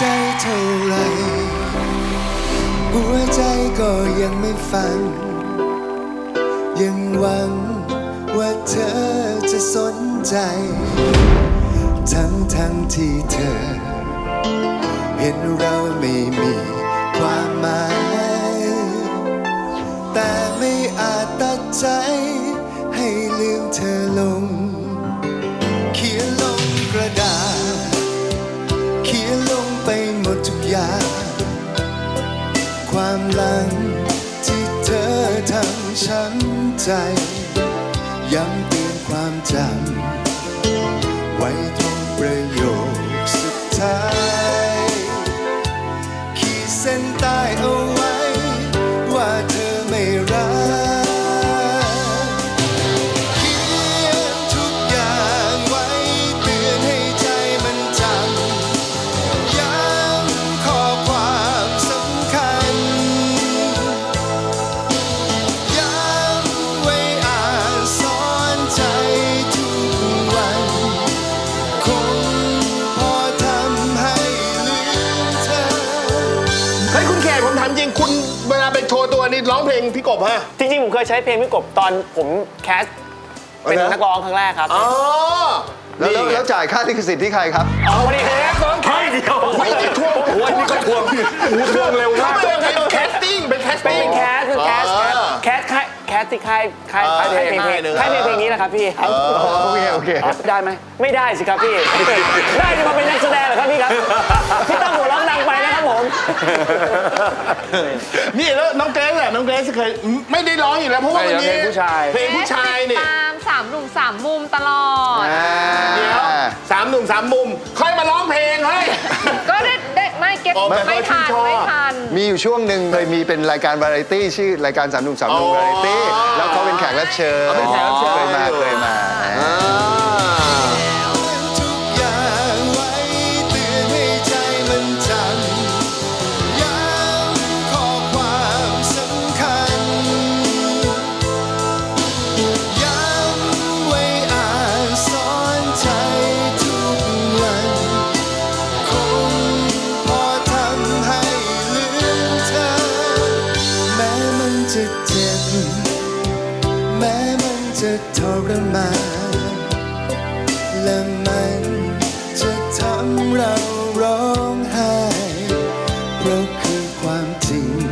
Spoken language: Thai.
ใจเท่าไร หัวใจก็ยังไม่ฟัง ยังหวังว่าเธอจะสนใจ ทั้งทั้งที่เธอ เห็นเราไม่มีความหมาย แต่ไม่อาจตัดใจให้ลืมเธอลง เขียนลงกระดาษ เขียนลง ลัง ที่เธอทำช้ำใจยัง คุณเวลาไปโชว์ตัวนี่ร้องเพลงพี่กบฮะ จริงๆ ผมเคยใช้เพลงพี่กบตอนผมแคสเป็นเอาเหรอนักร้องครั้งแรกครับ อ๋อ แล้วแล้วนี่ไงแล้วจ่ายค่าลิขสิทธิ์ที่ใครครับ เอาวันนี้แคสร้องแค่เดียวไม่ได้ทวงโอ้ยนี่ก็ทวงหูทวงเร็วมากเป็นแคสติ้งเป็นแคสเป็นติ้งแคสเป็นแคสแคสแคสค่ายแคสที่ค่ายค่ายเออค่ายเพลงค่ายหนึ่งค่ายเพลงเพลงนี้แหละครับพี่ครับโอเคโอเคได้ไหมไม่ได้สิครับพี่ได้จะมาเป็นนักแสดงเหรอครับพี่ครับ นะครับผมนี่แล้วน้องเกรซอะน้องเกรซเคยไม่ได้ร้องอยู่แล้วเพราะว่าวันนี้เพลงผู้ชายเพลงผู้ชายนี่ติดตามสามหนุ่มสามมุมตลอดเดี๋ยวสามหนุ่มสามมุม ค่อยมาร้องเพลงเฮ้ยก็ได้ได้ไม่เก็ตอ๋อแบบไม่ทันว่าชื่นชอบไม่ทันมีอยู่ช่วงหนึ่งเคยมีเป็นรายการวาไรตี้ชื่อรายการสามหนุ่มสามหนุ่มอ๋อวาไรตี้แล้วเขาเป็นแขกรับเชิญอ๋อเป็นแขกรับเชิญเคยมาเคยมาอ่าะเจ็บ แม้มันจะทรมานและมันจะทำเราร้องไห้เพราะคือความจริง